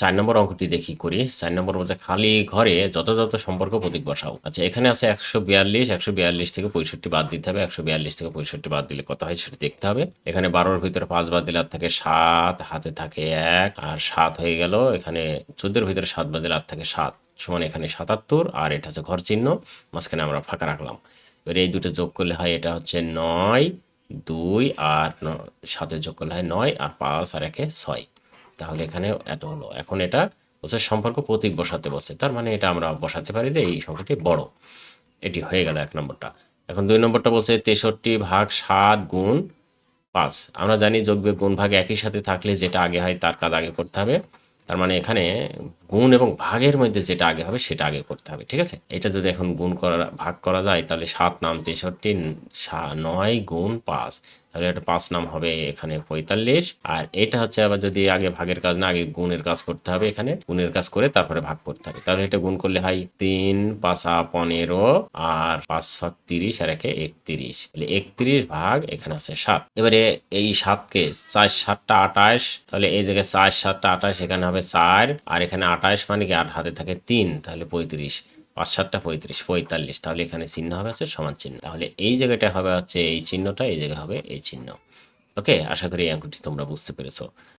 চার নম্বর অঙ্কটি দেখি করি। চার নম্বর বলছে, খালি ঘরে যথাযথ সম্পর্ক প্রতীক বসাও। আচ্ছা এখানে আছে একশো বিয়াল্লিশ একশো বিয়াল্লিশ থেকে পঁয়ষট্টি বাদ দিতে হবে। একশো বিয়াল্লিশ থেকে পঁয়ষট্টি বাদ দিলে কত হয় সেটা দেখতে হবে। এখানে বারোর ভিতরে পাঁচ বাদ দিলে আর থাকে সাত, হাতে থাকে এক, আর সাত হয়ে গেল। এখানে চোদ্দের ভিতরে সাত বাদ দিলে আর থাকে সাত। সমান এখানে সাতাত্তর, আর এটা হচ্ছে ঘর চিহ্ন। মাঝখানে আমরা ফাঁকা রাখলাম। এবার এই দুটো যোগ করলে হয় এটা হচ্ছে নয়, দুই, আর সাথে যোগ করলে হয় নয়, আর পাঁচ, আর একে ছয়। তাহলে এখানে এত হলো। এখন এটা হচ্ছে সম্পর্ক প্রতীক বসাতে বসে তার মানে এটা আমরা বসাতে পারি যে এই সংখ্যাটি বড়। এটি হয়ে গেল এক নম্বরটা। এখন দুই নম্বরটা বলছে তেষট্টি ভাগ সাত গুণ পাঁচ। আমরা জানি যোগ বিয়োগ গুণ ভাগ একই সাথে থাকলে যেটা আগে হয় তার কাজ আগে করতে হবে। তার মানে এখানে গুণ এবং ভাগের মধ্যে যেটা আগে হবে সেটা আগে করতে হবে, ঠিক আছে? এটা যদি এখন গুণ করা, ভাগ করা যায় তাহলে সাত নাম তেষট্টি নয় গুণ পাঁচ। তাহলে এটা পাঁচ নাম হবে এখানে পঁয়তাল্লিশ। আর এটা হচ্ছে আবার যদি আগে ভাগের কাজ না, আগে গুণের কাজ করতে হবে এখানে। গুণের কাজ করে তারপরে ভাগ করতে হবে। তাহলে এটা গুণ করলে হয় তিন পাঁচা পনেরো, আর পাঁচ সাত তিরিশ, আর একে একত্রিশ। তাহলে একত্রিশ ভাগ এখানে আছে সাত। এবারে এই সাতকে চার সাতটা আঠাশ, তাহলে এই জায়গায় চার সাতটা আঠাশ, এখানে হবে চার। আর এখানে আঠাশ মানে কি? আট হাতে থাকে তিন, তাহলে পঁয়ত্রিশ। পাঁচ সাতটা পঁয়ত্রিশ, পঁয়তাল্লিশ, তাহলে এখানে চিহ্ন হবে হচ্ছে সমান চিহ্ন। তাহলে এই জায়গাটা হবে হচ্ছে এই চিহ্নটা, এই জায়গায় হবে এই চিহ্ন। ওকে? আশা করি এই অঙ্কটি তোমরা বুঝতে পেরেছ।